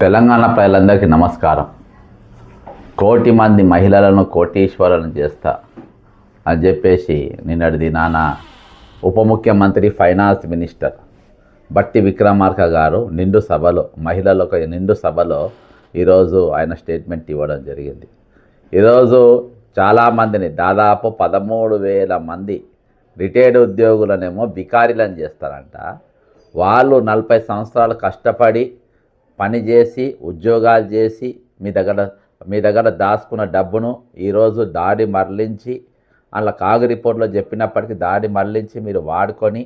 తెలంగాణ ప్రజలందరికీ నమస్కారం. కోటి మంది మహిళలను కోటీశ్వరులను చేస్తా అని చెప్పేసి నిన్నటి దినాన ఉప ముఖ్యమంత్రి ఫైనాన్స్ మినిస్టర్ బట్టి విక్రమార్క గారు నిండు సభలో మహిళలకు నిండు సభలో ఈరోజు ఆయన స్టేట్మెంట్ ఇవ్వడం జరిగింది. ఈరోజు చాలామందిని దాదాపు పదమూడు వేల మంది రిటైర్డ్ ఉద్యోగులనేమో బికారీలను చేస్తారంట. వాళ్ళు నలభై సంవత్సరాలు కష్టపడి పని చేసి ఉద్యోగాలు చేసి మీ దగ్గర మీ దగ్గర దాచుకున్న డబ్బును ఈరోజు దాడి మరలించి అలా కాగు రిపోర్ట్లో చెప్పినప్పటికీ దాడి మరలించి మీరు వాడుకొని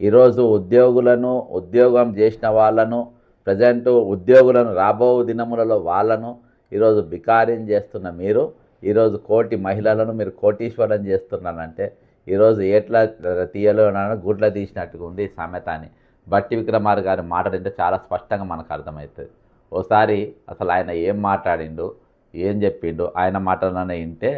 ఈరోజు ఉద్యోగులను ఉద్యోగం చేసిన వాళ్ళను ప్రజెంట్ ఉద్యోగులను రాబో దినములలో వాళ్ళను ఈరోజు బికారీని చేస్తున్న మీరు ఈరోజు కోటి మహిళలను మీరు కోటీశ్వరం చేస్తున్నారంటే ఈరోజు ఎట్లా తీయలో గుడ్ల తీసినట్టుగా ఉంది సామెత అని బట్టి విక్రమార్ గారి మాట్లాడింటే చాలా స్పష్టంగా మనకు అర్థమవుతుంది. ఓసారి అసలు ఆయన ఏం మాట్లాడిండు ఏం చెప్పిండు ఆయన మాటలనే వింటే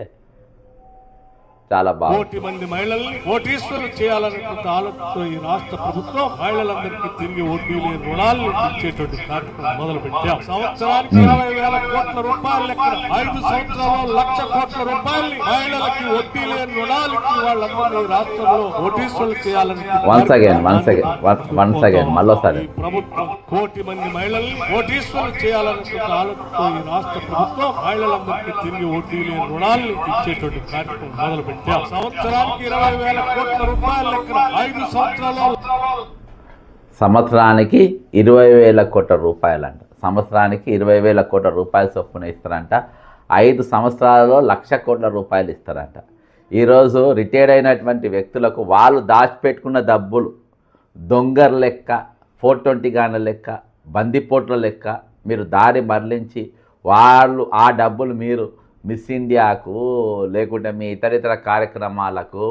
చాలా బాగుంది. కోటి మంది మహిళల్ని కోటీశ్వరులు చేయాలనేటువంటి ఆలోచనతో ఈ రాష్ట్ర ప్రభుత్వం మహిళలందరికీ తిరిగి వడ్డీ లేని రుణాలను ఇచ్చేటువంటి కార్యక్రమం మొదలు పెట్టాం సంవత్సరానికి ఇరవై వేల కోట్ల రూపాయల లెక్కన ఐదు సంవత్సరాల్లో లక్ష కోట్ల రూపాయల్ని మహిళలకి వడ్డీ లేని రుణాలు ఇచ్చి వాళ్ళందరినీ రాష్ట్రంలో కోటీశ్వరులు చేయాలని again, once again, one- once again, మళ్ళోసారి. ప్రభుత్వం కోటి మంది మహిళల్ని కోటీశ్వరులు చేయాలనేటువంటి ఆలోచనతో ఈ రాష్ట్ర ప్రభుత్వం మహిళలందరికీ తిరిగి వడ్డీ లేని రుణాలను ఇచ్చేటువంటి కార్యక్రమం మొదలు పెట్టాం సంవత్సరానికి ఇరవై వేల కోట్ల రూపాయల ఐదు సంవత్సరానికి ఇరవై వేల కోట్ల రూపాయలంట. సంవత్సరానికి ఇరవై వేల కోట్ల రూపాయలు చొప్పున ఇస్తారంట. ఐదు సంవత్సరాలలో లక్ష కోట్ల రూపాయలు ఇస్తారంట. ఈరోజు రిటైర్డ్ అయినటువంటి వ్యక్తులకు వాళ్ళు దాచిపెట్టుకున్న డబ్బులు దొంగర్ లెక్క ఫోర్ ట్వంటీ గాన లెక్క బందిపోట్ల లెక్క మీరు దారి మరలించి వాళ్ళు ఆ డబ్బులు మీరు మిస్ ఇండియాకు లేకుంటే మీ ఇతర ఇతర కార్యక్రమాలకు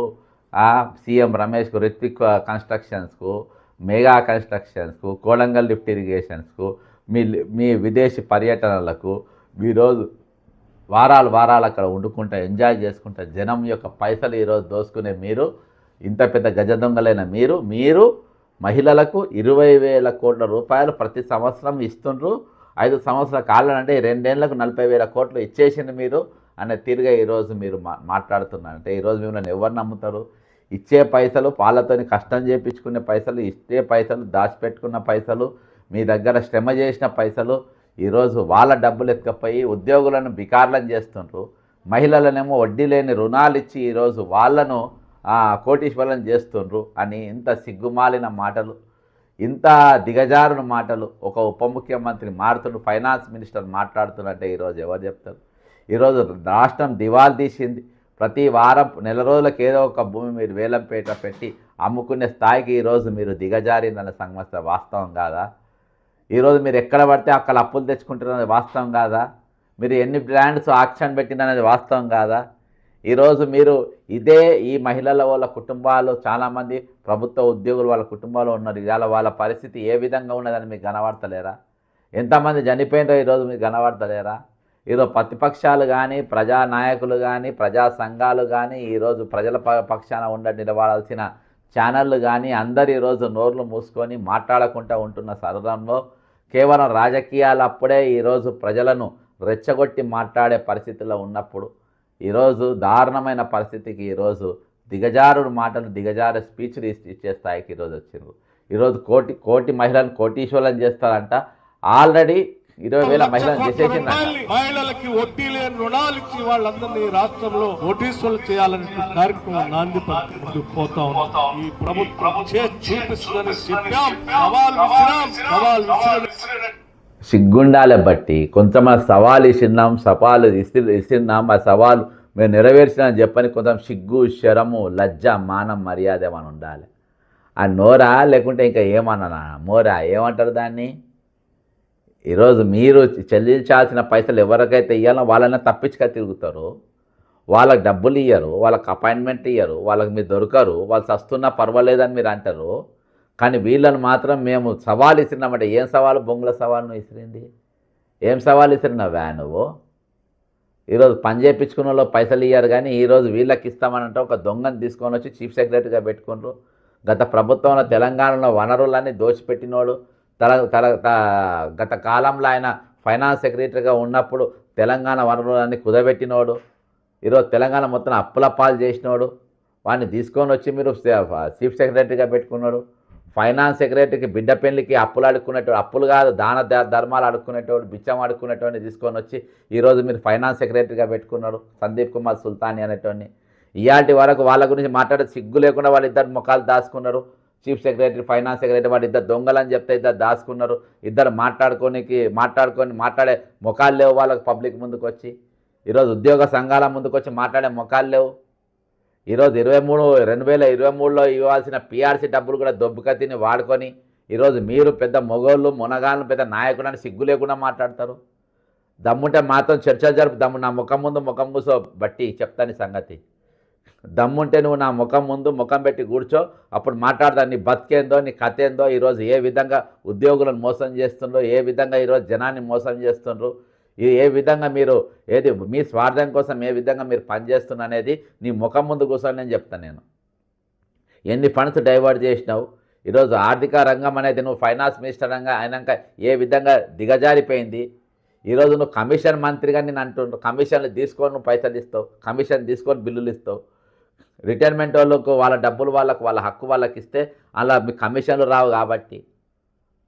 సీఎం రమేష్కు రిత్విక్ కన్స్ట్రక్షన్స్కు మెగా కన్స్ట్రక్షన్స్కు కోడంగల్ లిఫ్ట్ ఇరిగేషన్స్కు మీ మీ విదేశీ పర్యటనలకు ఈరోజు వారాలు వారాలు అక్కడ వండుకుంటా ఎంజాయ్ చేసుకుంటా జనం యొక్క పైసలు ఈరోజు దోసుకునే మీరు ఇంత పెద్ద గజ దొంగలైన మీరు మీరు మహిళలకు ఇరవై వేల కోట్ల రూపాయలు ప్రతి సంవత్సరం ఇస్తుండ్రు. ఐదు సంవత్సరాల కాలం అంటే రెండేళ్ళకు నలభై వేల కోట్లు ఇచ్చేసింది మీరు అనే తీరుగా ఈరోజు మీరు మా మాట్లాడుతున్నారు. అంటే ఈరోజు మిమ్మల్ని ఎవరు నమ్ముతారు? ఇచ్చే పైసలు పాలతోని కష్టం చేయించుకునే పైసలు ఇచ్చే పైసలు దాచిపెట్టుకున్న పైసలు మీ దగ్గర శ్రమ చేసిన పైసలు ఈరోజు వాళ్ళ డబ్బులు ఎత్తుకపోయి ఉద్యోగులను బికార్లను చేస్తుండ్రు. మహిళలనేమో వడ్డీ లేని రుణాలు ఇచ్చి ఈరోజు వాళ్ళను కోటీశ్వరం చేస్తుండ్రు అని ఇంత సిగ్గుమాలిన మాటలు ఇంత దిగజారుని మాటలు ఒక ఉప ముఖ్యమంత్రి మారుతుడు ఫైనాన్స్ మినిస్టర్ మాట్లాడుతున్నట్టే ఈరోజు ఎవరు చెప్తారు? ఈరోజు రాష్ట్రం దివాల్ తీసింది. ప్రతి వారం నెల రోజులకు ఏదో ఒక భూమి మీరు వేలంపేట పెట్టి అమ్ముకునే స్థాయికి ఈరోజు మీరు దిగజారిందన్న సంగతి వాస్తవం కాదా? ఈరోజు మీరు ఎక్కడ పడితే అక్కడ అప్పులు తెచ్చుకుంటున్నది వాస్తవం కాదా? మీరు ఎన్ని బ్రాండ్స్ ఆక్షన్ పెట్టిందనేది వాస్తవం కాదా? ఈరోజు మీరు ఇదే ఈ మహిళల వాళ్ళ కుటుంబాలు చాలామంది ప్రభుత్వ ఉద్యోగులు వాళ్ళ కుటుంబాలు ఉన్నారు. ఇవాళ వాళ్ళ పరిస్థితి ఏ విధంగా ఉన్నదని మీకు కనబడతలేరా? ఎంతమంది చనిపోయినారో ఈరోజు మీకు కనబడతలేరా? ఈరోజు ప్రతిపక్షాలు కానీ ప్రజా నాయకులు కానీ ప్రజా సంఘాలు కానీ ఈరోజు ప్రజల ప- పక్షాన ఉండ నిలబడాల్సిన ఛానళ్ళు కానీ అందరు ఈరోజు నోర్లు మూసుకొని మాట్లాడకుండా ఉంటున్న సదనంలో కేవలం రాజకీయాలు అప్పుడే ఈరోజు ప్రజలను రెచ్చగొట్టి మాట్లాడే పరిస్థితిలో ఉన్నప్పుడు ఈరోజు దారుణమైన పరిస్థితికి ఈరోజు దిగజారుడు మాటలు దిగజారు స్పీచ్లు ఇచ్చి- స్థాయికి ఈరోజు వచ్చిండ్రు. ఈరోజు కోటి కోటి మహిళలను కోటీశ్వరులను చేస్తారంట. ఆల్రెడీ ఇరవై వేల మహిళలను చేసేసిందంట. రూపాయల్ని మహిళలకి వడ్డీ లేని రుణాలు ఇచ్చి వాళ్ళందరినీ రాష్ట్రంలో కోటీశ్వరులు చేయాలనే కార్యక్రమం నాంది పోతా ఉన్నాం ఈ ప్రభుత్వం చూపిస్తుందని చెప్పాం. సవాల్ సవాల్ సిగ్గుండాలే బట్టి కొంచెం ఆ సవాలు ఇస్తున్నాం సవాలు ఇస్తి ఇస్తున్నాం ఆ సవాలు మేము నెరవేర్చినాం చెప్పని కొంచెం సిగ్గు శరము లజ్జ మానం మర్యాద ఏమైనా ఉండాలి. ఆ నోరా లేకుంటే ఇంకా ఏమన్నా మోరా ఏమంటారు దాన్ని? ఈరోజు మీరు చెల్లించాల్సిన పైసలు ఎవరికైతే ఇవ్వాలో వాళ్ళని తప్పించుక తిరుగుతారు. వాళ్ళకి డబ్బులు ఇయ్యరు వాళ్ళకి అపాయింట్మెంట్ ఇయ్యరు వాళ్ళకి మీరు దొరకరు వాళ్ళు చస్తున్నా పర్వాలేదని మీరు అంటారు. కానీ వీళ్ళని మాత్రం మేము సవాల్ ఇస్తున్నామంటే ఏం సవాలు? బొంగుల సవాల్ను ఇసిరింది. ఏం సవాల్ ఇసిరినావా నువ్వు? ఈరోజు పని చేయించుకున్న వాళ్ళు పైసలు ఇయ్యారు కానీ ఈరోజు వీళ్ళకి ఇస్తామనంటే ఒక దొంగను తీసుకొని వచ్చి చీఫ్ సెక్రటరీగా పెట్టుకున్నారు గత ప్రభుత్వంలో తెలంగాణలో వనరులన్నీ దోచిపెట్టినోడు తల తల త- గత కాలంలో ఆయన ఫైనాన్స్ సెక్రటరీగా ఉన్నప్పుడు తెలంగాణ వనరులన్నీ కుదబెట్టినోడు ఈరోజు తెలంగాణ మొత్తం అప్పుల పాలు చేసినోడు వాడిని తీసుకొని వచ్చి మీరు చీఫ్ సెక్రటరీగా పెట్టుకున్నాడు. ఫైనాన్స్ సెక్రటరీకి బిడ్డ పెళ్ళికి అప్పులు అడుక్కునేటోడు అప్పులు కాదు దాన ధర్మాలు అడుక్కునేటోడు బిచ్చం అడుక్కునేటోడిని తీసుకొని వచ్చి ఈరోజు మీరు ఫైనాన్స్ సెక్రటరీగా పెట్టుకున్నాడు సందీప్ కుమార్ సుల్తాని అనేటోడిని. ఇవాటి వరకు వాళ్ళ గురించి మాట్లాడే సిగ్గు లేకుండా వాళ్ళిద్దరు ముఖాలు దాచుకున్నారు. చీఫ్ సెక్రటరీ ఫైనాన్స్ సెక్రటరీ వాళ్ళు ఇద్దరు దొంగలని చెప్తే ఇద్దరు దాచుకున్నారు. ఇద్దరు మాట్లాడుకోనికి మాట్లాడుకొని మాట్లాడే ముఖాలు లేవు వాళ్ళకి పబ్లిక్ ముందుకు వచ్చి ఈరోజు ఉద్యోగ సంఘాల ముందుకు వచ్చి మాట్లాడే ముఖాలు లేవు. ఈరోజు ఇరవై మూడు రెండు వేల ఇరవై మూడులో ఇవ్వాల్సిన పీఆర్సీ డబ్బులు కూడా దొబ్బకత్తిని వాడుకొని ఈరోజు మీరు పెద్ద మొగోళ్ళు మునగాళ్ళు పెద్ద నాయకులని అని సిగ్గు లేకుండా మాట్లాడతారు. దమ్ముంటే మాత్రం చర్చ జరుపు దమ్ము నా ముఖం ముందు ముఖం కూసో బట్టి చెప్తాను సంగతి. దమ్ముంటే నువ్వు నా ముఖం ముందు ముఖం పెట్టి కూర్చో అప్పుడు మాట్లాడతాను నీ బతికేందో నీ కథ ఏందో ఈరోజు ఏ విధంగా ఉద్యోగులను మోసం చేస్తుండ్రో ఏ విధంగా ఈరోజు జనాన్ని మోసం చేస్తుండ్రు ఏ విధంగా మీరు ఏది మీ స్వార్థం కోసం ఏ విధంగా మీరు పనిచేస్తున్న అనేది నీ ముఖం ముందు కూర్చొని నేను చెప్తాను నేను. ఎన్ని ఫండ్స్ డైవర్ట్ చేసినావు? ఈరోజు ఆర్థిక రంగం అనేది నువ్వు ఫైనాన్స్ మినిస్టర్ అయినాక ఏ విధంగా దిగజారిపోయింది? ఈరోజు నువ్వు కమిషన్ మంత్రిగా నేను అంటుండ్రు. కమిషన్లు తీసుకొని నువ్వు పైసలు ఇస్తావు. కమిషన్ తీసుకొని బిల్లులు ఇస్తావు. రిటైర్మెంట్ వాళ్ళకు వాళ్ళ డబ్బులు వాళ్ళకు వాళ్ళ హక్కు వాళ్ళకి ఇస్తే అలా మీ కమిషన్లు రావు కాబట్టి.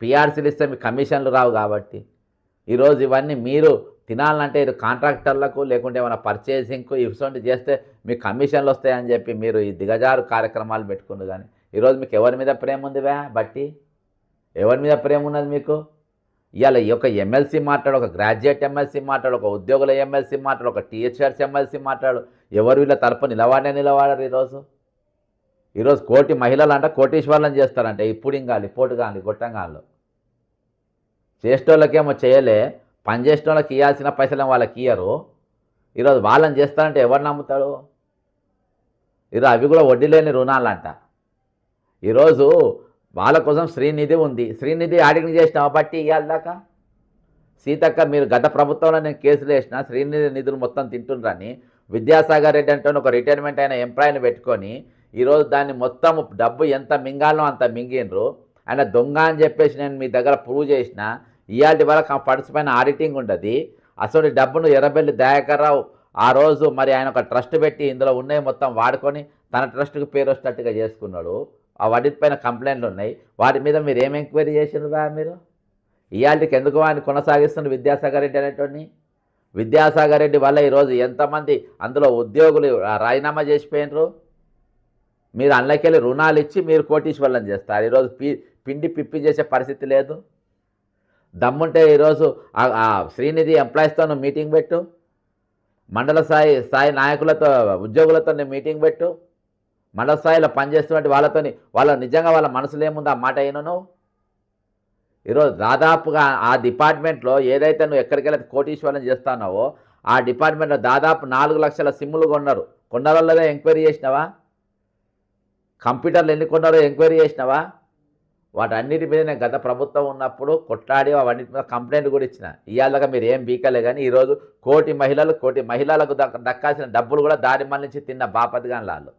పిఆర్సీలు ఇస్తే మీ కమిషన్లు రావు కాబట్టి. ఈరోజు ఇవన్నీ మీరు తినాలంటే ఇది కాంట్రాక్టర్లకు లేకుంటే ఏమైనా పర్చేసింగ్కు ఇటువంటి చేస్తే మీకు కమిషన్లు వస్తాయని చెప్పి మీరు ఈ దిగజారు కార్యక్రమాలు పెట్టుకుంది కానీ ఈరోజు మీకు ఎవరి మీద ప్రేమ ఉందివే బట్టి? ఎవరి మీద ప్రేమ ఉన్నది మీకు? ఇవాళ ఈ యొక్క ఎమ్మెల్సీ మాట్లాడు ఒక గ్రాడ్యుయేట్ ఎమ్మెల్సీ మాట్లాడు ఒక ఉద్యోగుల ఎమ్మెల్సీ మాట్లాడు ఒక టీచర్స్ ఎమ్మెల్సీ మాట్లాడు ఎవరు వీళ్ళ తరపు నిలవాడే నిలవాడరు ఈరోజు ఈరోజు కోటి మహిళలు అంట కోటీశ్వర్లను చేస్తారంట ఇప్పుడు ఇంకాలి పోటుగాలి గొట్టంగాళ్ళు చేసేటోళ్ళకేమో చేయలే పని చేసేటోళ్ళకి ఇవ్వాల్సిన పైసలు వాళ్ళకి ఇయ్యరు. ఈరోజు వాళ్ళని చేస్తారంటే ఎవరు నమ్ముతాడు? ఈరోజు అవి కూడా వడ్డీ లేని రుణాలంట. ఈరోజు వాళ్ళ కోసం శ్రీనిధి ఉంది. శ్రీనిధి ఆడిటింగ్ చేసిన బట్టి ఇవ్వాలి దాకా? సీతక్క మీరు గత ప్రభుత్వంలో నేను కేసులు వేసిన శ్రీనిధి నిధులు మొత్తం తింటుండ్రని విద్యాసాగర్ రెడ్డి అంటే ఒక రిటైర్మెంట్ అయిన ఎంప్లాయీని పెట్టుకొని ఈరోజు దాన్ని మొత్తం డబ్బు ఎంత మింగాలో అంత మింగిండ్రు. ఆయన దొంగ అని చెప్పేసి నేను మీ దగ్గర ప్రూవ్ చేసిన ఇవాళ వరకు ఆ ఫండ్స్ పైన ఆడిటింగ్ ఉండదు. అసలు డబ్బును ఎర్రబెల్లి దయాకర్రావు ఆ రోజు మరి ఆయన ఒక ట్రస్ట్ పెట్టి ఇందులో ఉన్నాయి మొత్తం వాడుకొని తన ట్రస్ట్కి పేరు వచ్చినట్టుగా చేసుకున్నాడు. ఆ వాటి పైన కంప్లైంట్లు ఉన్నాయి. వాటి మీద మీరు ఏం ఎంక్వైరీ చేసిండ్రు బా మీరు? ఇవాళకి ఎందుకు ఆయన కొనసాగిస్తున్న విద్యాసాగర్ రెడ్డి అనేటోడిని? విద్యాసాగర్ రెడ్డి వల్ల ఈరోజు ఎంతమంది అందులో ఉద్యోగులు రాజీనామా చేసిపోయినరు? మీరు అందులోకెళ్ళి రుణాలు ఇచ్చి మీరు కోటీశ్వర్లను చేస్తారు. ఈరోజు పి పిండి పిప్పి చేసే పరిస్థితి లేదు. దమ్ముంటే ఈరోజు ఆ- శ్రీనిధి ఎంప్లాయీస్తో నువ్వు మీటింగ్ పెట్టు. మండల స్థాయి స్థాయి నాయకులతో ఉద్యోగులతో నేను మీటింగ్ పెట్టు. మండల స్థాయిలో పనిచేస్తున్నట్టు వాళ్ళతోని వాళ్ళ నిజంగా వాళ్ళ మనసులో ఏముంది ఆ మాట అయినా నువ్వు ఈరోజు దాదాపుగా ఆ డిపార్ట్మెంట్లో ఏదైతే నువ్వు ఎక్కడికెళ్ళి కోటీశ్వరం చేస్తున్నావో ఆ డిపార్ట్మెంట్లో దాదాపు నాలుగు లక్షల సిమ్ములు కొన్నారు. కొన్నారో ఎంక్వైరీ చేసినావా? కంప్యూటర్లు ఎన్ని కొన్నారో ఎంక్వైరీ చేసినావా? వాటన్నిటి మీద నేను గత ప్రభుత్వం ఉన్నప్పుడు కొట్లాడి అవన్నిటి మీద కంప్లైంట్ కూడా ఇచ్చిన. ఇవాళగా మీరు ఏం బీకలే కానీ ఈరోజు కోటి మహిళలు కోటి మహిళలకు దక్కాల్సిన డబ్బులు కూడా దారి మళ్ళించి తిన్న బాపతిగా లాలు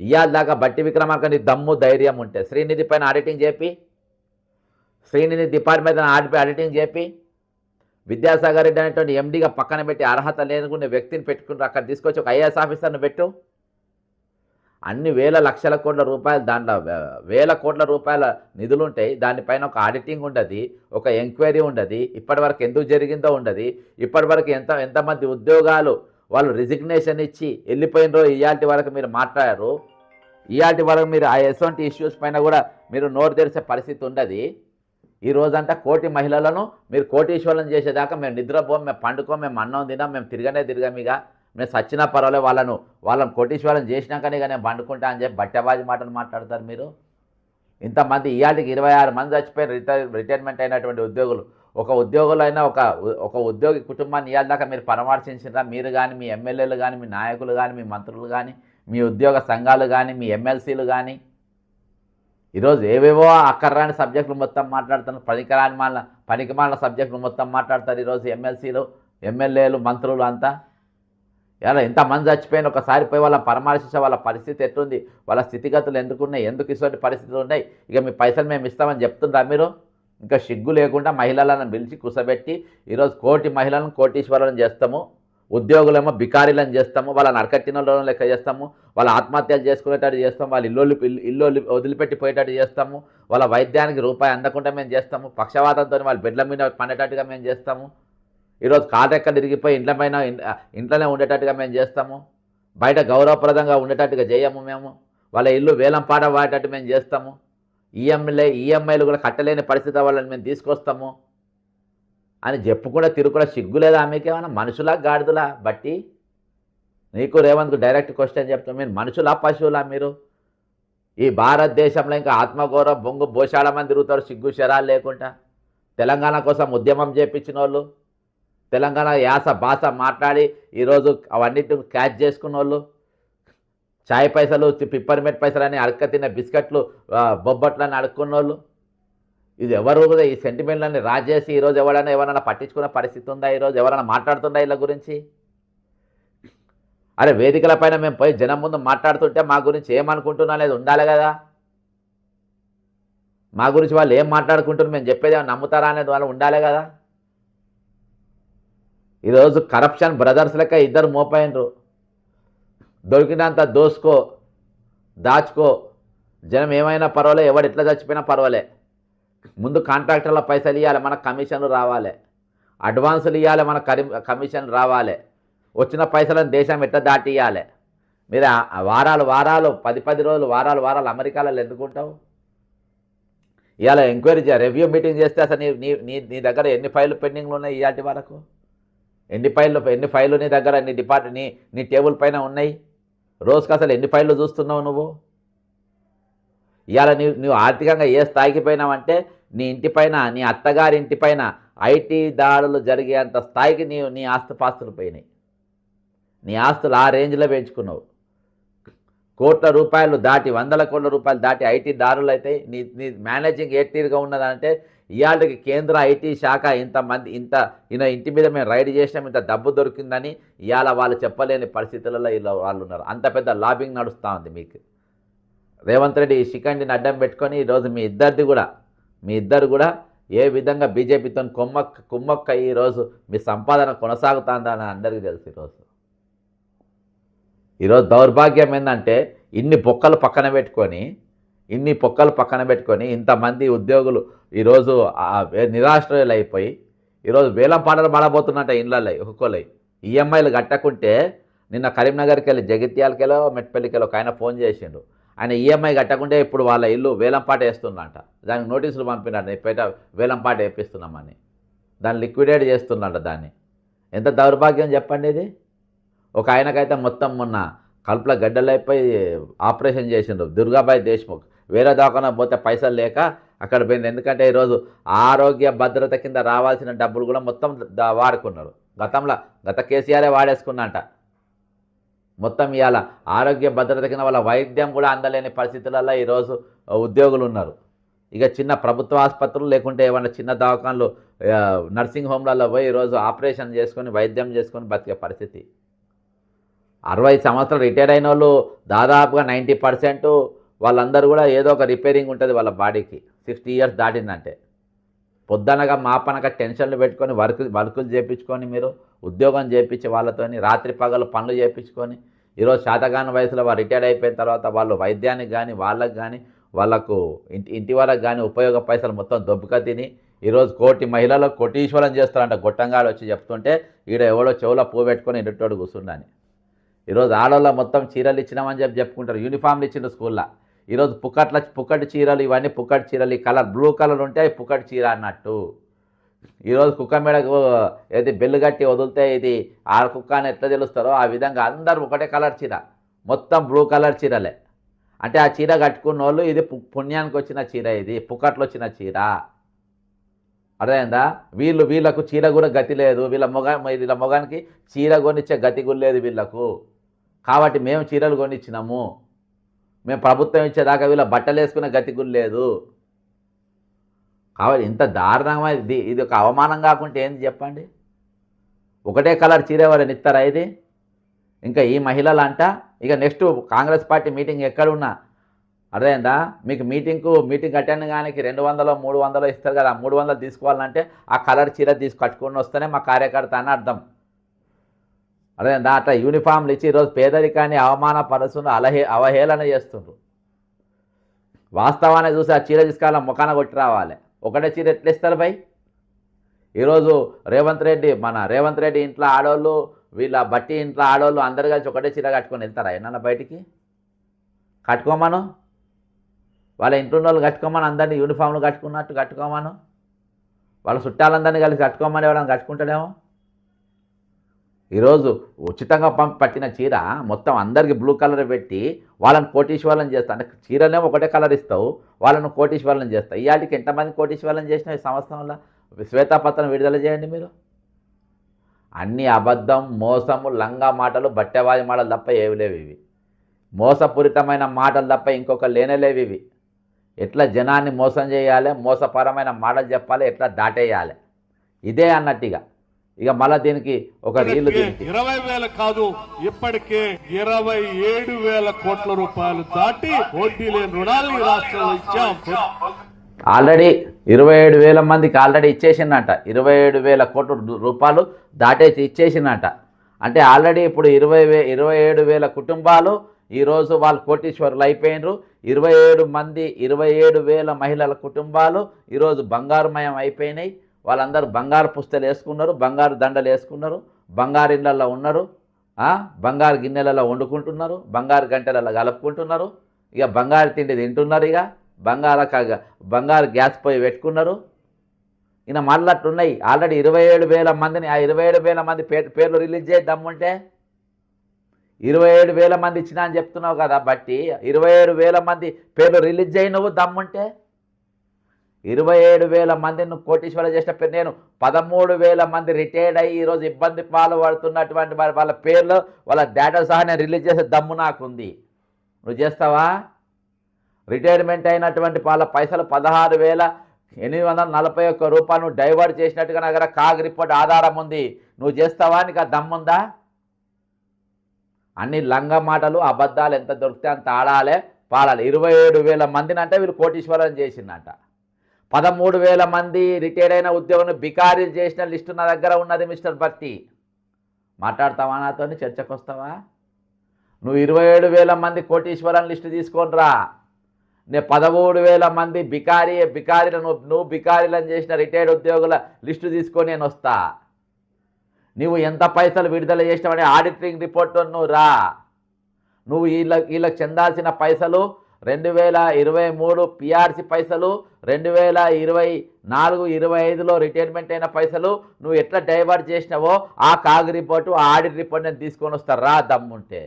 ఇవాళ దాకా బట్టి విక్రమార్క నీ దమ్ము ధైర్యం ఉంటే శ్రీనిధి పైన ఆడిటింగ్ చెప్పి శ్రీనిధి డిపార్ట్మెంట్ ఆడిపై ఆడిటింగ్ చెప్పి విద్యాసాగర్ రెడ్డి అనేటువంటి ఎండీగా పక్కన పెట్టి అర్హత లేనుకునే వ్యక్తిని పెట్టుకుంటూ అక్కడ తీసుకొచ్చి ఒక ఐఏఎస్ ఆఫీసర్ని పెట్టు. అన్ని వేల లక్షల కోట్ల రూపాయలు దాంట్లో వేల కోట్ల రూపాయల నిధులు ఉంటాయి దానిపైన ఒక ఆడిటింగ్ ఉండదు ఒక ఎంక్వైరీ ఉండదు ఇప్పటివరకు ఎందుకు జరిగిందో ఉండదు. ఇప్పటివరకు ఎంత ఎంతమంది ఉద్యోగాలు వాళ్ళు రిజిగ్నేషన్ ఇచ్చి వెళ్ళిపోయినరో ఇయాల్టి వరకు మీరు మాట్లాడారు. ఇయాల్టి వరకు మీరు ఆ ఎటువంటి ఇష్యూస్ పైన కూడా మీరు నోరు తెరిసే పరిస్థితి ఉండదు. ఈ రోజంతా కోటి మహిళలను మీరు కోటీశ్వరం చేసేదాకా మేము నిద్రపోం మేము పండుకోం మేము అన్నం తినాం మేము తిరగనే తిరగమిగా ఇక. మేము సచ్చినా పర్వాలే వాళ్ళను వాళ్ళని కోటీశ్వరం చేసినాకనే కానీ పండుకుంటా అని చెప్పి బట్టెబాజీ మాటలు మాట్లాడతారు మీరు. ఇంతమంది ఇవాళకి ఇరవై ఆరు మంది చచ్చిపోయి రిటైర్ రిటైర్మెంట్ అయినటువంటి ఉద్యోగులు. ఒక ఉద్యోగులైనా ఒక ఒక ఉద్యోగి కుటుంబాన్ని ఇవాళ దాకా మీరు పరామర్శించినా మీరు కానీ మీ ఎమ్మెల్యేలు కానీ మీ నాయకులు కానీ మీ మంత్రులు కానీ మీ ఉద్యోగ సంఘాలు కానీ మీ ఎమ్మెల్సీలు కానీ ఈరోజు ఏవేవో అక్కర్రాని సబ్జెక్టులు మొత్తం మాట్లాడుతున్నారు. పనికిరాని మాల పనికిమాల సబ్జెక్టులు మొత్తం మాట్లాడతారు ఈరోజు ఎమ్మెల్సీలు ఎమ్మెల్యేలు మంత్రులు అంతా. ఎలా ఎంతమంది చచ్చిపోయిన ఒకసారి పోయి వాళ్ళ పరామర్శించే వాళ్ళ పరిస్థితి ఎట్లుంది? వాళ్ళ స్థితిగతులు ఎందుకున్నాయి? ఎందుకు ఇటువంటి పరిస్థితులు ఉన్నాయి? ఇక మీ పైసలు మేము ఇస్తామని చెప్తుండ్రా మీరు? ఇంకా సిగ్గు లేకుండా మహిళలను పిలిచి కుసబెట్టి ఈరోజు కోటి మహిళలను కోటీశ్వరులను చేస్తాము. ఉద్యోగులేమో బికారీలను చేస్తాము. వాళ్ళని అరకట్టిన లెక్క చేస్తాము. వాళ్ళ ఆత్మహత్యలు చేసుకునేటట్టు చేస్తాము. వాళ్ళ ఇల్లు ఇల్లు వదిలిపెట్టి పోయేటట్టు చేస్తాము. వాళ్ళ వైద్యానికి రూపాయి అందకుండా మేము చేస్తాము. పక్షవాతంతో వాళ్ళ బెడ్ల మీద పండేటట్టుగా మేము చేస్తాము. ఈరోజు కాటెక్క తిరిగిపోయి ఇంట్లో పైన ఇంట్లోనే ఉండేటట్టుగా మేము చేస్తాము. బయట గౌరవప్రదంగా ఉండేటట్టుగా చేయము మేము. వాళ్ళ ఇల్లు వేలం పాట వాడేటట్టు మేము చేస్తాము. ఈఎంఐలే ఈఎంఐలు కూడా కట్టలేని పరిస్థితి వాళ్ళని మేము తీసుకొస్తాము. అని చెప్పుకుండా తిరుగుకుండా సిగ్గులేదా ఆమెకి? మనుషులా గాడిదలా? బట్టి నీకు రేవంత్కు డైరెక్ట్ క్వశ్చన్ చెప్తాం. మీరు మనుషులా పశువులా మీరు? ఈ భారతదేశంలో ఇంకా ఆత్మగౌరవం బొంగు బోషాల తిరుగుతారు సిగ్గు శరాలు లేకుండా. తెలంగాణ కోసం ఉద్యమం చేపించిన వాళ్ళు తెలంగాణ యాస భాష మాట్లాడి ఈరోజు అవన్నిటిని క్యాచ్ చేసుకున్న వాళ్ళు చాయ్ పైసలు పిప్పర్మెంట్ పైసలు అని అడక తిన్న బిస్కెట్లు బొబ్బట్లు బొబ్బట్లని అడుక్కున్న వాళ్ళు ఇది ఎవరు కూడా ఈ సెంటిమెంట్లని రాజేసి ఈరోజు ఎవరైనా ఎవరైనా పట్టించుకునే పరిస్థితి ఉందా ఈరోజు? ఎవరైనా మాట్లాడుతుందా వీళ్ళ గురించి? అరే వేదికల పైన మేము పోయి జనం ముందు మాట్లాడుతుంటే మా గురించి ఏమనుకుంటున్నా లేదు ఉండాలి కదా. మా గురించి వాళ్ళు ఏం మాట్లాడుకుంటున్నారు? మేము చెప్పేది ఏమైనా నమ్ముతారా అనేది వాళ్ళు ఉండాలి కదా. ఈరోజు కరప్షన్ బ్రదర్స్ లెక్క ఇద్దరు మోపైనరు దొరికినంత దోసుకో దాచుకో. జనం ఏమైనా పర్వాలే ఎవడు ఎట్లా చచ్చిపోయినా పర్వాలే. ముందు కాంట్రాక్టర్ల పైసలు ఇవ్వాలి మన కమిషన్లు రావాలి. అడ్వాన్సులు ఇవ్వాలి మన కమిషన్ రావాలి. వచ్చిన పైసలను దేశం ఎట్లా దాటియ్యాలి? మీరు వారాలు వారాలు పది పది రోజులు వారాలు వారాలు అమెరికాలో ఎందుకుంటావు ఇవాళ ఎంక్వైరీ రివ్యూ మీటింగ్ చేస్తే అసలు నీ నీ నీ నీ దగ్గర ఎన్ని ఫైళ్ళు పెండింగ్లు ఉన్నాయి ఇవాటి వరకు? ఎన్ని ఫైళ్ళు ఎన్ని ఫైళ్ళు నీ దగ్గర నీ డిపార్ట్ నీ నీ టేబుల్ పైన ఉన్నాయి? రోజుకి అసలు ఎన్ని ఫైళ్ళు చూస్తున్నావు నువ్వు? ఇవాళ నీ నువ్వు ఆర్థికంగా ఏ స్థాయికి పోయినావంటే నీ ఇంటి పైన నీ అత్తగారి ఇంటి పైన ఐటీ దాడులు జరిగేంత స్థాయికి నీ నీ ఆస్తుపాస్తులు పోయినాయి. నీ ఆస్తులు ఆ రేంజ్లో పెంచుకున్నావు. కోట్ల రూపాయలు దాటి వందల కోట్ల రూపాయలు దాటి ఐటీ దారులు అయితే నీ నీ మేనేజింగ్ ఏ తీరుగా ఉన్నదంటే ఇవాళకి కేంద్ర ఐటీ శాఖ ఇంతమంది ఇంత ఈయన ఇంటి మీద మేము రైడ్ చేసినాం ఇంత డబ్బు దొరికిందని ఇవాళ వాళ్ళు చెప్పలేని పరిస్థితులలో ఇలా వాళ్ళు ఉన్నారు. అంత పెద్ద లాబింగ్ నడుస్తూ ఉంది మీకు. రేవంత్ రెడ్డి ఈ శిఖండిని అడ్డం పెట్టుకొని ఈరోజు మీ ఇద్దరిది కూడా మీ ఇద్దరు కూడా ఏ విధంగా బీజేపీతో కుమ్మక్క కుమ్మక్క ఈరోజు మీ సంపాదన కొనసాగుతుందని అందరికీ తెలుసు ఈరోజు. ఈరోజు దౌర్భాగ్యం ఏంటంటే ఇన్ని బొక్కలు పక్కన పెట్టుకొని ఇన్ని పొక్కలు పక్కన పెట్టుకొని ఇంతమంది ఉద్యోగులు ఈరోజు నిరాశ్రయులు అయిపోయి ఈరోజు వేలం పాటలు పడబోతున్నట్ట ఇళ్ళల్లో ఒక్కొక్కరు ఈఎంఐలు కట్టకుంటే నిన్న కరీంనగర్కి వెళ్ళి జగిత్యాలకెళ్ళో మెట్పల్లికెళ్ళో ఒక ఆయన ఫోన్ చేసిండు. ఆయన ఈఎంఐ కట్టకుంటే ఇప్పుడు వాళ్ళ ఇల్లు వేలంపాట వేస్తుందంట. దానికి నోటీసులు పంపినాడు నీ పేట వేలంపాట వేపిస్తున్నామని. దాన్ని లిక్విడేట్ చేస్తున్నట దాన్ని. ఎంత దౌర్భాగ్యం చెప్పండి ఇది? ఒక ఆయనకైతే మొత్తం మొన్న కలుపుల గడ్డలైపోయి ఆపరేషన్ చేసిండు దుర్గాబాయి దేశ్ముఖ్. వేరే దవాఖానా పోతే పైసలు లేక అక్కడ పోయింది. ఎందుకంటే ఈరోజు ఆరోగ్య భద్రత కింద రావాల్సిన డబ్బులు కూడా మొత్తం వాడుకున్నారు. గతంలో గత కేసీఆరే వాడేసుకున్నంట. మొత్తం ఇవాళ ఆరోగ్య భద్రత కింద వాళ్ళ వైద్యం కూడా అందలేని పరిస్థితులలో ఈరోజు ఉద్యోగులు ఉన్నారు. ఇక చిన్న ప్రభుత్వ ఆసుపత్రులు లేకుంటే ఏమన్నా చిన్న దవాఖాన్లు నర్సింగ్ హోమ్లలో పోయి ఈరోజు ఆపరేషన్ చేసుకొని వైద్యం చేసుకొని బతికే పరిస్థితి. అరవై సంవత్సరాలు రిటైర్ అయిన వాళ్ళు దాదాపుగా నైంటీ పర్సెంటు వాళ్ళందరూ కూడా ఏదో ఒక రిపేరింగ్ ఉంటుంది వాళ్ళ బాడీకి. Sixty years దాటిందంటే. పొద్దునగా మాపనగా టెన్షన్లు పెట్టుకొని వర్క్ వర్కులు చేయించుకొని మీరు ఉద్యోగం చేయించి వాళ్ళతోని రాత్రి పగలు పనులు చేయించుకొని ఈరోజు శాతగాన వయసులో వాళ్ళు రిటైర్డ్ అయిపోయిన తర్వాత వాళ్ళు వైద్యానికి కానీ వాళ్ళకు కానీ వాళ్ళకు ఇంటి ఇంటి వాళ్ళకి కానీ ఉపయోగ పైసలు మొత్తం దొబ్బుక తిని ఈరోజు కోటి మహిళలు కోటీశ్వరం చేస్తారంట గొట్టంగాడు వచ్చి చెప్తుంటే ఈడ ఎవడో చెవులో పువ్వు పెట్టుకొని ఇంటోడు కూర్చుండని. ఈరోజు ఆడవాళ్ళ మొత్తం చీరలు ఇచ్చినామని చెప్పి చెప్పుకుంటారు. యూనిఫామ్లు ఇచ్చిండ్రు స్కూల్లో. ఈరోజు పుక్కట్ల పుక్కటి చీరలు ఇవన్నీ పుక్కటి చీరలు ఈ కలర్ బ్లూ కలర్ ఉంటే అవి పుక్కటి చీర అన్నట్టు. ఈరోజు కుక్క మేడకు ఏది బెల్లు కట్టి వదిలితే ఇది ఆ కుక్క అని ఎట్లా తెలుస్తారో ఆ విధంగా అందరూ ఒకటే కలర్ చీర. మొత్తం బ్లూ కలర్ చీరలే. అంటే ఆ చీర కట్టుకున్న వాళ్ళు ఇది పు- పుణ్యానికి వచ్చిన చీర ఇది పుక్కట్లో వచ్చిన చీర. అర్థమైందా? వీళ్ళు వీళ్ళకు చీర కూడా గతి లేదు. వీళ్ళ మొగ వీళ్ళ మొగానికి చీర కొనిచ్చే గతి కూడా లేదు వీళ్ళకు. కాబట్టి మేము చీరలు కొనిచ్చినాము. మేము ప్రభుత్వం ఇచ్చేదాకా వీళ్ళ బట్టలు వేసుకునే గతి కూడా లేదు. కాబట్టి ఇంత దారుణంగా ఇది ఇది ఒక అవమానం కాకుంటే ఏంది చెప్పండి? ఒకటే కలర్ చీరేవారు ఎవరైనా ఇస్తారా ఇది? ఇంకా ఈ మహిళలు అంట ఇక నెక్స్ట్ కాంగ్రెస్ పార్టీ మీటింగ్ ఎక్కడున్నా? అర్థమైందా? మీకు మీటింగ్కు మీటింగ్ అటెండ్ కానీ రెండు వందలు మూడు వందలు ఇస్తారు కదా మూడు వందలు తీసుకోవాలంటే ఆ కలర్ చీర తీసుకు కట్టుకొని వస్తేనే మా కార్యకర్త అని అర్థం. అర్థమైందా అట్లా యూనిఫామ్లు ఇచ్చి ఈరోజు పేదరికాన్ని అవమానపరుస్తున్నారు అలహే అవహేళన చేస్తుండ్రు. వాస్తవాన్ని చూసి ఆ చీర తీసుకెళ్ళ ముఖాన కొట్టి రావాలి. ఒకటే చీర ఎట్లా ఇస్తారు ఈరోజు రేవంత్ రెడ్డి మన రేవంత్ రెడ్డి ఇంట్లో ఆడోళ్ళు వీళ్ళ బట్టి ఇంట్లో ఆడోళ్ళు అందరు కలిసి ఒకటే చీర కట్టుకొని వెళ్తారా ఏమన్నా బయటికి? కట్టుకోమను? వాళ్ళ ఇంట్లో ఉన్న వాళ్ళు కట్టుకోమని అందరినీ యూనిఫామ్లు కట్టుకున్నట్టు కట్టుకోమను? వాళ్ళ చుట్టాలందరినీ కలిసి కట్టుకోమని ఎవరైనా కట్టుకుంటాడేమో ఈరోజు ఉచితంగా పంపి పట్టిన చీర మొత్తం అందరికి బ్లూ కలర్ పెట్టి వాళ్ళని కోటీశ్వరం చేస్తా. అంటే చీరనే ఒకటే కలర్ ఇస్తావు వాళ్ళను కోటీశ్వరం చేస్తావు ఇవాటికి ఎంతమంది కోటీశ్వరం చేసిన ఈ సంవత్సరంలో? శ్వేతాపత్రం విడుదల చేయండి మీరు. అన్ని అబద్ధం మోసము లంగా మాటలు బట్టెవాది మాటలు తప్ప ఏవి లేవు ఇవి. మోసపూరితమైన మాటలు తప్ప ఇంకొక లేనేలేవి ఇవి. ఎట్లా జనాన్ని మోసం చేయాలి మోసపరమైన మాటలు చెప్పాలి ఎట్లా దాటేయాలి? ఇదే అన్నట్టుగా ఇక మళ్ళీ దీనికి ఒక రీలు ఇరవై వేల కాదు ఇప్పటికే ఇరవై ఏడు వేల కోట్ల రూపాయలు దాటి వడ్డీ లేని రుణాలు రాష్ట్రంలో ఇచ్చాం. ఆల్రెడీ ఇరవై ఏడు వేల మందికి ఆల్రెడీ ఇచ్చేసిందంట. ఇరవై ఏడు వేల కోట్ల రూపాయలు దాటేసి ఇచ్చేసిందంట. అంటే ఆల్రెడీ ఇప్పుడు ఇరవై వే ఇరవై ఏడు వేల కుటుంబాలు ఈరోజు వాళ్ళు కోటీశ్వరులు అయిపోయినరు. ఇరవై ఏడు మంది ఇరవై ఏడు వేల మహిళల కుటుంబాలు ఈరోజు బంగారుమయం అయిపోయినాయి. వాళ్ళందరూ బంగారు పుస్తలు వేసుకున్నారు బంగారు దండలు వేసుకున్నారు బంగారు ఇళ్ళల్లో ఉన్నారు బంగారు గిన్నెలలో వండుకుంటున్నారు బంగారు గంటలలో కలుపుకుంటున్నారు ఇక బంగారు తిండి తింటున్నారు ఇక బంగారు బంగారు గ్యాస్ పొయ్యి పెట్టుకున్నారు. ఇక మళ్ళట్లున్నాయి ఆల్రెడీ ఇరవై ఏడు వేల మందిని ఆ ఇరవై ఏడు వేల మంది పే పేర్లు రిలీజ్ చేసి దమ్ముంటే. ఇరవై ఏడు వేల మంది ఇచ్చినా అని చెప్తున్నావు కదా బట్టి ఇరవై ఏడు వేల మంది పేర్లు రిలీజ్ చేయి నువ్వు దమ్ముంటే. ఇరవై ఏడు వేల మంది నువ్వు కోటీశ్వర చేసిన పేరు నేను. పదమూడు వేల మంది రిటైర్డ్ అయ్యి ఈరోజు ఇబ్బంది పాలు పడుతున్నటువంటి వారి వాళ్ళ పేర్లు వాళ్ళ డేటా సహా నేను రిలీజ్ చేసే దమ్ము నాకుంది. నువ్వు చేస్తావా? రిటైర్మెంట్ అయినటువంటి వాళ్ళ పైసలు పదహారు వేల ఎనిమిది వందల నలభై ఒక్క రూపాయలు నువ్వు డైవర్ట్ చేసినట్టుగా నా దగ్గర కాగ్ రిపోర్ట్ ఆధారం ఉంది. నువ్వు చేస్తావా? నీకు ఆ దమ్ముందా అన్ని లంగ మాటలు అబద్ధాలు ఎంత దొరికితే అంత ఆడాలే పాడాలి. ఇరవై ఏడు వేల మందిని అంటే వీళ్ళు కోటీశ్వరం చేసిందంట పదమూడు వేల మంది రిటైర్ అయిన ఉద్యోగులు బికారీలు చేసిన లిస్టు నా దగ్గర ఉన్నది మిస్టర్ భక్తి మాట్లాడతావా నాతో చర్చకు వస్తావా నువ్వు ఇరవై ఏడు వేల మంది కోటీశ్వరం లిస్టు తీసుకొని రా నేను పదమూడు వేల మంది బికారీ బికారీలు నువ్వు నువ్వు బికారీలను చేసిన రిటైర్డ్ ఉద్యోగుల లిస్టు తీసుకొని నేను వస్తా. నువ్వు ఎంత పైసలు విడుదల చేసినావని ఆడిటింగ్ రిపోర్ట్ నువ్వు రా. నువ్వు వీళ్ళ వీళ్ళకి చెందాల్సిన పైసలు రెండు వేల ఇరవై మూడు పిఆర్సి పైసలు రెండు వేల ఇరవై నాలుగు ఇరవై ఐదులో రిటైర్మెంట్ అయిన పైసలు నువ్వు ఎట్లా డైవర్ట్ చేసినావో ఆ కాగు రిపోర్టు ఆ ఆడిట్ రిపోర్ట్ నేను తీసుకొని వస్తారా దమ్ముంటే.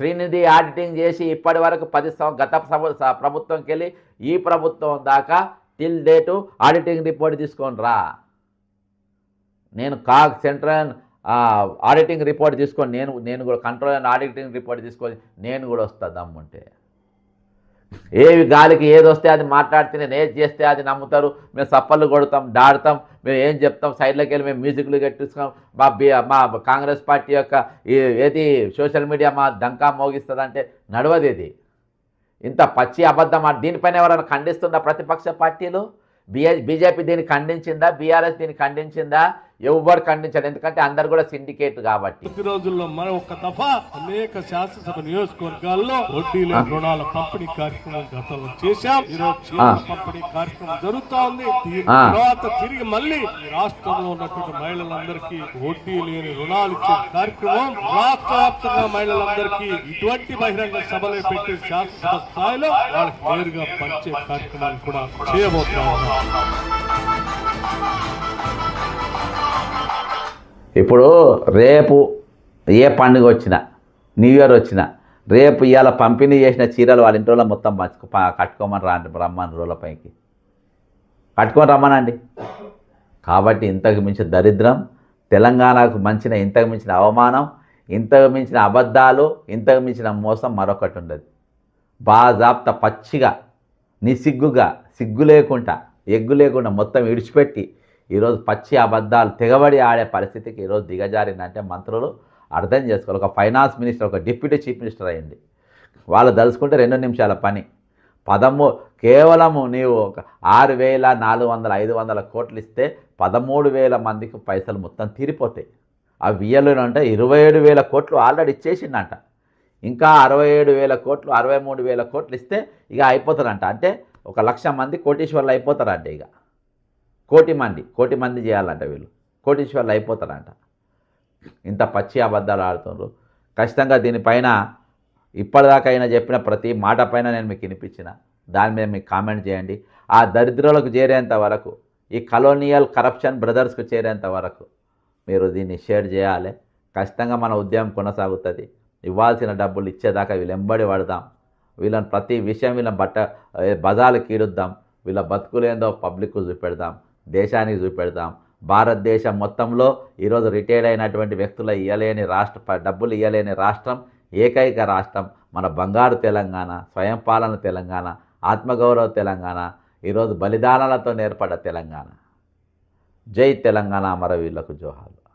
శ్రీనిధి ఆడిటింగ్ చేసి ఇప్పటి వరకు పది సంవ గత సమ- ప్రభుత్వంకి వెళ్ళి ఈ ప్రభుత్వం దాకా టిల్ డేటు ఆడిటింగ్ రిపోర్ట్ తీసుకొని రా. నేను కాగ్ సెంట్రల్ ఆడిటింగ్ రిపోర్ట్ తీసుకొని నేను నేను కూడా కంట్రోల్ అండ్ ఆడిటింగ్ రిపోర్ట్ తీసుకొని నేను కూడా వస్తా దమ్ముంటే. ఏవి గాలికి ఏది వస్తే అది మాట్లాడితే నేను ఏది చేస్తే అది నమ్ముతారు. మేము సప్పళ్ళు కొడతాం దాడతాం మేము ఏం చెప్తాం సైడ్లోకి వెళ్ళి మేము మ్యూజిక్లు కట్టిస్తాం మా బి మా కాంగ్రెస్ పార్టీ యొక్క ఈ- ఏది సోషల్ మీడియా మా దంకా మోగిస్తుందంటే నడవదు ఇది. ఇంత పచ్చి అబద్ధం దీనిపైన ఎవరైనా ఖండిస్తుందా ప్రతిపక్ష పార్టీలు? బిఏ బీజేపీ దీన్ని ఖండించిందా? బీఆర్ఎస్ దీన్ని ఖండించిందా? ఎవ్వరు ఖండించారు. ఎందుకంటే అందరు కూడా సిండికేట్ కాబట్టి. రోజుల్లో మరి ఒక దఫా అనేక శాసనసభ నియోజకవర్గాల్లో వడ్డీ లేని రుణాల పంపిణీ కార్యక్రమం గతంలో చేశాం. ఈరోజు. పంపిణీ కార్యక్రమం జరుగుతా ఉంది దీని. తర్వాత తిరిగి మళ్ళీ రాష్ట్రంలో ఉన్నటువంటి మహిళలందరికీ వడ్డీ లేని రుణాలు ఇచ్చే కార్యక్రమం రాష్ట్ర వ్యాప్తంగా మహిళలందరికీ ఇటువంటి బహిరంగ సభలు పెట్టి శాసనసభ స్థాయిలో వాళ్ళకి నేరుగా పంచే కార్యక్రమాలు కూడా చేయబోతా ఇప్పుడు రేపు ఏ పండుగ వచ్చినా న్యూ ఇయర్ వచ్చినా రేపు ఇవాళ పంపిణీ చేసిన చీరలు వాళ్ళ ఇంట్లో మొత్తం పంచుకో కట్టుకోమని రా రమ్మని రోజులపైకి కట్టుకొని రమ్మనండి. కాబట్టి ఇంతకు మించిన దరిద్రం తెలంగాణకు మంచిన ఇంతకు మించిన అవమానం ఇంతకు మించిన అబద్ధాలు ఇంతకు మించిన మోసం మరొకటి ఉండదు. బాజాప్త పచ్చిగా నిసిగ్గుగా సిగ్గు లేకుండా ఎగ్గు లేకుండా మొత్తం ఇడిచిపెట్టి ఈరోజు పచ్చి అబద్ధాలు తెగబడి ఆడే పరిస్థితికి ఈరోజు దిగజారిందంటే మంత్రులు అర్థం చేసుకోవాలి. ఒక ఫైనాన్స్ మినిస్టర్ ఒక డిప్యూటీ చీఫ్ మినిస్టర్ అయ్యింది వాళ్ళు దలుచుకుంటే రెండు నిమిషాల పని. పదమూ కేవలము నీవు ఒక ఆరు వేల నాలుగు వందల ఐదు వందల కోట్లు ఇస్తే పదమూడు వేల మందికి పైసలు మొత్తం తీరిపోతాయి. ఆ వియ్యలో అంటే ఇరవై ఏడు వేల కోట్లు ఆల్రెడీ ఇచ్చేసిందంట ఇంకా అరవై ఏడు వేల కోట్లు అరవై మూడు వేల కోట్లు ఇస్తే ఇక అయిపోతారంట. అంటే ఒక లక్ష మంది కోటీశ్వర్లు అయిపోతారంట ఇక. కోటి మంది కోటి మంది చేయాలంట వీళ్ళు. కోటీశ్వర్లు అయిపోతారంట. ఇంత పచ్చి అబద్ధాలు ఆడుతున్నారు ఖచ్చితంగా దీనిపైన ఇప్పటిదాకా అయినా చెప్పిన ప్రతి మాట పైన నేను మీకు వినిపించిన. దాని మీద మీకు కామెంట్ చేయండి. ఆ దరిద్రులకు చేరేంత వరకు ఈ కలోనియల్ కరప్షన్ బ్రదర్స్కు చేరేంత వరకు మీరు దీన్ని షేర్ చేయాలి. ఖచ్చితంగా మన ఉద్యమం కొనసాగుతుంది. ఇవ్వాల్సిన డబ్బులు ఇచ్చేదాకా వీళ్ళు ఎంబడి పడదాం. వీళ్ళని ప్రతి విషయం వీళ్ళ బట్ట బజాలు బజార్లు కీడుద్దాం వీళ్ళ బతుకులేందో పబ్లిక్ చూపెడదాం. దేశానికి చూపెడతాం. భారతదేశం మొత్తంలో ఈరోజు రిటైర్డ్ అయినటువంటి వ్యక్తుల ఇవ్వలేని రాష్ట్ర డబ్బులు ఇవ్వలేని రాష్ట్రం ఏకైక రాష్ట్రం మన బంగారు తెలంగాణ స్వయం పాలన తెలంగాణ ఆత్మగౌరవ తెలంగాణ ఈరోజు బలిదానాలతో ఏర్పడ్డ తెలంగాణ. జై తెలంగాణ అమరవీరులకు జోహార్లు.